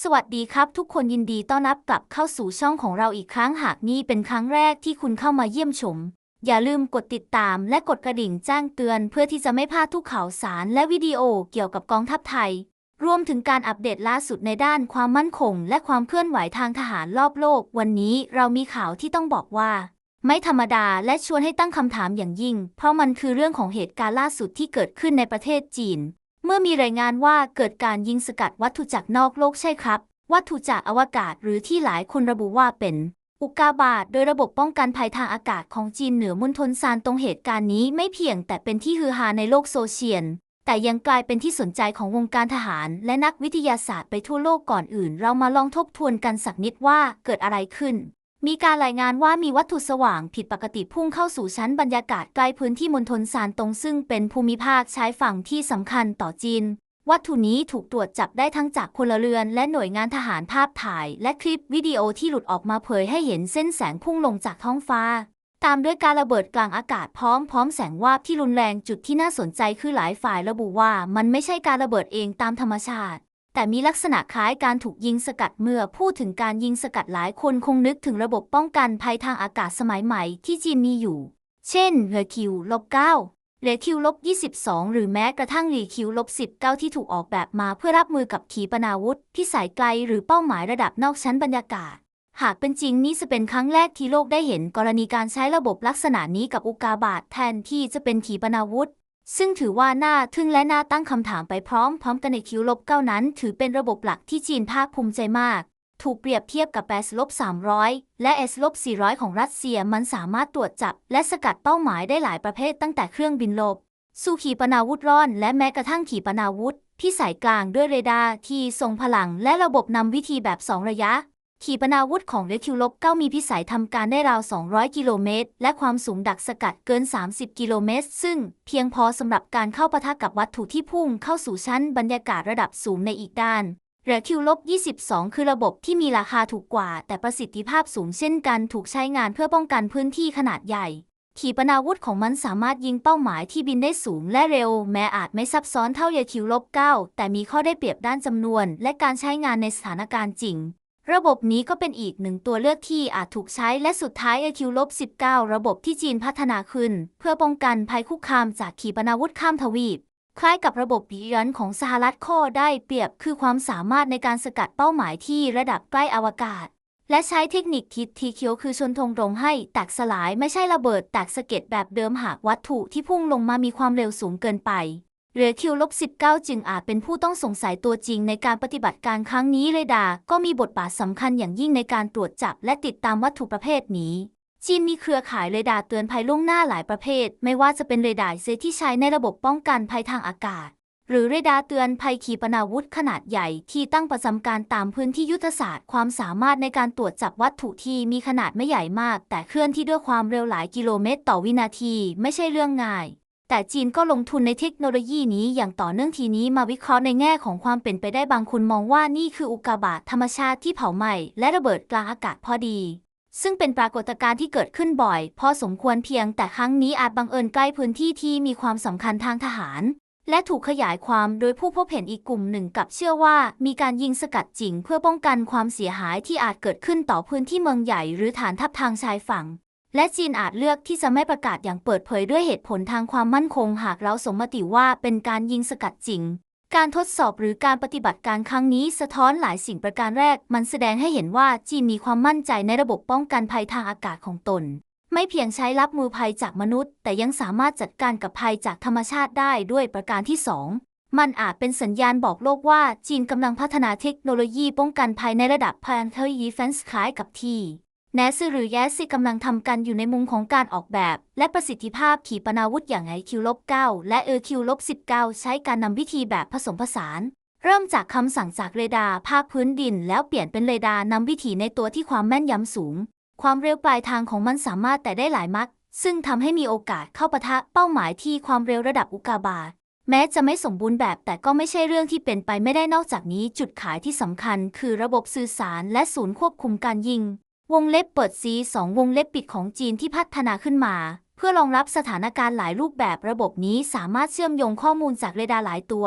สวัสดีครับ ทุกคนยินดีต้อนรับกลับเข้าสู่ช่องของเราอีกครั้งหากนี่เป็นครั้งแรกที่คุณเข้ามาเยี่ยมชม อย่าลืมกดติดตามและกดกระดิ่งแจ้งเตือน เพื่อที่จะไม่พลาดทุกข่าวสารและวิดีโอเกี่ยวกับกองทัพไทย รวมถึงการอัปเดตล่าสุดในด้านความมั่นคง และความเคลื่อนไหวทางทหารรอบโลก วันนี้เรามีข่าวที่ต้องบอกว่า ไม่ธรรมดาและชวนให้ตั้งคำถามอย่างยิ่ง เพราะมันคือเรื่องของเหตุการณ์ล่าสุดที่เกิดขึ้นในประเทศจีน มื่อมีรายงานว่าเกิดการยิงสกัดวัตถุจากนอกโลกใช่ครับ วัตถุจากอวกาศหรือที่หลายคนระบุว่าเป็นอุกกาบาตโดยระบบป้องกันภัยทางอากาศของจีนเหนือมณฑลซานตรงเหตุการณ์นี้ไม่เพียงแต่เป็นที่ฮือฮาในโลกโซเชียลแต่ยังกลายเป็นที่สนใจของวงการทหาร และนักวิทยาศาสตร์ไปทั่วโลกก่อนอื่น เรามาลองทบทวนกันสักนิดว่าเกิดอะไรขึ้น มีการรายงานว่ามีวัตถุสว่างผิดปกติพุ่งเข้าสู่ชั้นบรรยากาศใกล้พื้นที่มณฑลซานตงซึ่งเป็นภูมิภาคชายฝั่งที่สำคัญต่อจีน วัตถุนี้ถูกตรวจจับได้ทั้งจากพลเรือน และหน่วยงานทหารภาพถ่าย และคลิปวิดีโอที่หลุดออกมาเผยให้เห็นเส้นแสงพุ่งลงจากท้องฟ้า ตามด้วยการระเบิดกลางอากาศพร้อมพร้อมแสงวาบที่รุนแรงจุดที่น่าสนใจคือหลายฝ่ายระบุว่า มันไม่ใช่การระเบิดเองตามธรรมชาติ แต่มีลักษณะคล้ายการถูกยิงสกัดเมื่อพูดถึงการยิงสกัดหลายคนคงนึกถึงระบบป้องกันภัยทางอากาศสมัยใหม่ที่จีนมีอยู่ เช่นเรคิวลบเก้าเรคิวลบ22 หรือแม้กระทั่งรีคิวลบ19 ที่ถูกออกแบบมาเพื่อรับมือกับขีปนาวุธที่สายไกลหรือเป้าหมายระดับนอกชั้นบรรยากาศ หากเป็นจริงนี่จะเป็นครั้งแรกที่โลกได้เห็นกรณีการใช้ระบบลักษณะนี้กับอุกกาบาตแทนที่จะเป็นขีปนาวุธ ซึ่งถือว่าน่าทึ่งและน่าตั้งคำถามไปพร้อมพร้อมกันในคิวลบเก้านั้น ถือเป็นระบบหลักที่จีนภาคภูมิใจมาก ถูกเปรียบเทียบกับ S ลบ300 และ S ลบ400 ของรัสเซียมันสามารถตรวจจับ และสกัดเป้าหมายได้หลายประเภทตั้งแต่เครื่องบินลบ สู่ขีปนาวุธร่อน และแม้กระทั่งขีปนาวุธที่สายกลางด้วยเรดาร์ที่ทรงพลัง และระบบนำวิธีแบบ 2 ระยะ ขีปนาวุธของเรคิวลบ9มีพิสัยทำการได้ราว 200 กิโลเมตร และความสูงดักสกัดเกิน 30 กิโลเมตร ซึ่งเพียงพอสำหรับการเข้าปะทะกับวัตถุที่พุ่งเข้าสู่ชั้นบรรยากาศระดับสูงในอีกด้านเรคิวลบ22 คือระบบที่มีราคาถูกกว่า แต่ประสิทธิภาพสูงเช่นกันถูกใช้งานเพื่อป้องกันพื้นที่ขนาดใหญ่ ขีปนาวุธของมันสามารถยิงเป้าหมายที่บินได้สูงและเร็ว แม้อาจไม่ซับซ้อนเท่าเยคิวลบ9แต่มีข้อได้เปรียบด้านจำนวน และการใช้งานในสถานการณ์จริง ระบบนี้ก็เป็นอีกหนึ่งตัวเลือกที่อาจถูกใช้และสุดท้าย AQ ลบ19 ระบบที่จีนพัฒนาขึ้น เพื่อป้องกันภัยคุกคามจากขีปนาวุธข้ามทวีป คล้ายกับระบบดิยันของสหรัฐข้อได้เปรียบคือความสามารถในการสกัดเป้าหมายที่ระดับใกล้อวกาศ และใช้เทคนิคทิศทีเคียวคือชนทงตรงให้แตกสลายไม่ใช่ระเบิดแตกสะเก็ดแบบเดิมหากวัตถุที่พุ่งลงมามีความเร็วสูงเกินไป เรือคิวลบ19 จึงอาจเป็นผู้ต้องสงสัยตัวจริงในการปฏิบัติการครั้งนี้เรดาร์ก็มีบทบาทสำคัญอย่างยิ่งในการตรวจจับและติดตามวัตถุประเภทนี้จีนมีเครือข่ายเรดาร์เตือนภัยล่วงหน้าหลายประเภท ไม่ว่าจะเป็นเรดาร์เซที่ใช้ในระบบป้องกันภัยทางอากาศ หรือเรดาร์เตือนภัยขีปนาวุธขนาดใหญ่ที่ตั้งประจำการตามพื้นที่ยุทธศาสตร์ ความสามารถในการตรวจจับวัตถุที่มีขนาดไม่ใหญ่มาก แต่เคลื่อนที่ด้วยความเร็วหลายกิโลเมตร ต่อวินาที ไม่ใช่เรื่องง่าย แต่จีนก็ลงทุนในเทคโนโลยีนี้อย่างต่อเนื่องทีนี้มาวิเคราะห์ในแง่ของความเป็นไปได้บางคนมองว่านี่คืออุกกาบาตธรรมชาติที่เผาไหม้และระเบิดกลางอากาศพอดี ซึ่งเป็นปรากฏการณ์ที่เกิดขึ้นบ่อย พอสมควรเพียงแต่ครั้งนี้อาจบังเอิญใกล้พื้นที่ที่มีความสำคัญทางทหาร และถูกขยายความโดยผู้พบเห็นอีกกลุ่มหนึ่งกับเชื่อว่า มีการยิงสกัดจริง เพื่อป้องกันความเสียหายที่อาจเกิดขึ้นต่อพื้นที่เมืองใหญ่ หรือฐานทัพทางชายฝั่ง และจีนอาจเลือกที่จะไม่ประกาศอย่างเปิดเผยด้วยเหตุผลทางความมั่นคงหากเราสมมติว่าเป็นการยิงสกัดจริง การทดสอบหรือการปฏิบัติการครั้งนี้สะท้อนหลายสิ่งประการแรก มันแสดงให้เห็นว่าจีนมีความมั่นใจในระบบป้องกันภัยทางอากาศของตน ไม่เพียงใช้รับมือภัยจากมนุษย์ แต่ยังสามารถจัดการกับภัยจากธรรมชาติได้ด้วยประการที่ 2มันอาจเป็นสัญญาณบอกโลกว่าจีนกำลังพัฒนาเทคโนโลยีป้องกันภัยในระดับ planetary defense คล้ายกับที่ แนซหรือแยสซิกำลังทำกันอยู่ในมุมของการออกแบบ และประสิทธิภาพขีปนาวุธอย่างไอคิวลบ9และเอคิวลบ19ใช้การนำวิธีแบบผสมผสาน เริ่มจากคำสั่งจากเรดาร์ภาคพื้นดิน แล้วเปลี่ยนเป็นเรดาร์นำวิถีในตัวที่ความแม่นยำสูง ความเร็วปลายทางของมันสามารถแต่ได้หลายมัก ซึ่งทำให้มีโอกาสเข้าปะทะเป้าหมายที่ความเร็วระดับอุกกาบาตแม้จะไม่สมบูรณ์แบบแต่ก็ไม่ใช่เรื่องที่เป็นไปไม่ได้นอกจากนี้ จุดขายที่สำคัญ คือระบบสื่อสารและศูนย์ควบคุมการยิง วงเล็บเปิดซีสองวงเล็บปิดของจีนที่พัฒนาขึ้นมา เพื่อรองรับสถานการณ์หลายรูปแบบระบบนี้สามารถเชื่อมโยงข้อมูลจากเรดาร์หลายตัว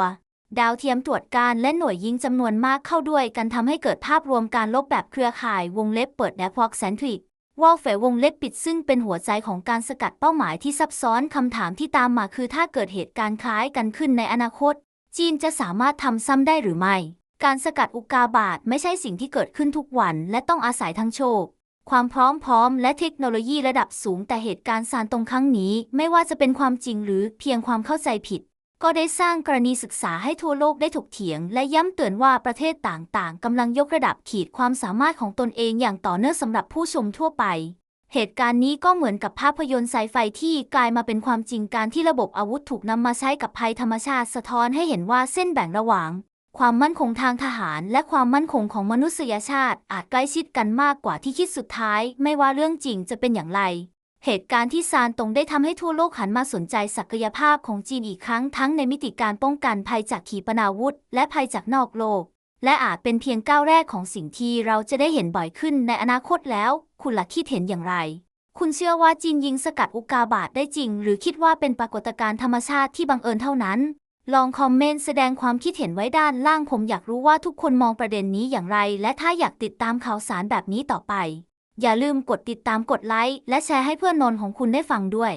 ดาวเทียมตรวจการและหน่วยยิงจำนวนมากเข้าด้วยกันทำให้เกิดภาพรวมการลบแบบเครือข่ายวงเล็บเปิดและพอกแซนทริกวอลเฟวงเล็บปิดซึ่งเป็นหัวใจของการสกัดเป้าหมายที่ซับซ้อนคำถามที่ตามมาคือถ้าเกิดเหตุการณ์คล้ายกันขึ้นในอนาคต จีนจะสามารถทำซ้ำได้หรือไม่ การสกัดอุกาบาตไม่ใช่สิ่งที่เกิดขึ้นทุกวัน และต้องอาศัยทั้งโชค ความพร้อมพร้อมและเทคโนโลยีระดับสูง แต่เหตุการณ์ซานตรงครั้งนี้ ไม่ว่าจะเป็นความจริงหรือเพียงความเข้าใจผิด ก็ได้สร้างกรณีศึกษาให้ทั่วโลกได้ถกเถียง และย้ำเตือนว่าประเทศต่างๆกำลังยกระดับขีดความสามารถของตนเองอย่างต่อเนื่องสำหรับผู้ชมทั่วไป เหตุการณ์นี้ก็เหมือนกับภาพยนตร์ไซไฟที่กลายมาเป็นความจริงการที่ระบบอาวุธถูกนำมาใช้กับภัยธรรมชาติสะท้อนให้เห็นว่าเส้นแบ่งระหว่าง ความมั่นคงทางทหารและความมั่นคงของมนุษยชาติอาจใกล้ชิดกันมากกว่าที่คิดสุดท้าย ไม่ว่าเรื่องจริงจะเป็นอย่างไร เหตุการณ์ที่ซานตงได้ทำให้ทั่วโลกหันมาสนใจศักยภาพของจีนอีกครั้งทั้งในมิติการป้องกันภัยจากขีปนาวุธ และภัยจากนอกโลก และอาจเป็นเพียงก้าวแรกของสิ่งที่เราจะได้เห็นบ่อยขึ้นในอนาคตแล้ว คุณล่ะคิดเห็นอย่างไรคุณเชื่อว่าจีนยิงสกัดอุกกาบาตได้จริง หรือคิดว่าเป็นปรากฏการณ์ธรรมชาติที่บังเอิญเท่านั้น ลองคอมเมนต์แสดงความคิดเห็นไว้ด้านล่างผมอยากรู้ว่าทุกคนมองประเด็นนี้อย่างไร และถ้าอยากติดตามข่าวสารแบบนี้ต่อไป อย่าลืมกดติดตามกดไลค์และแชร์ให้เพื่อนนนของคุณได้ฟังด้วย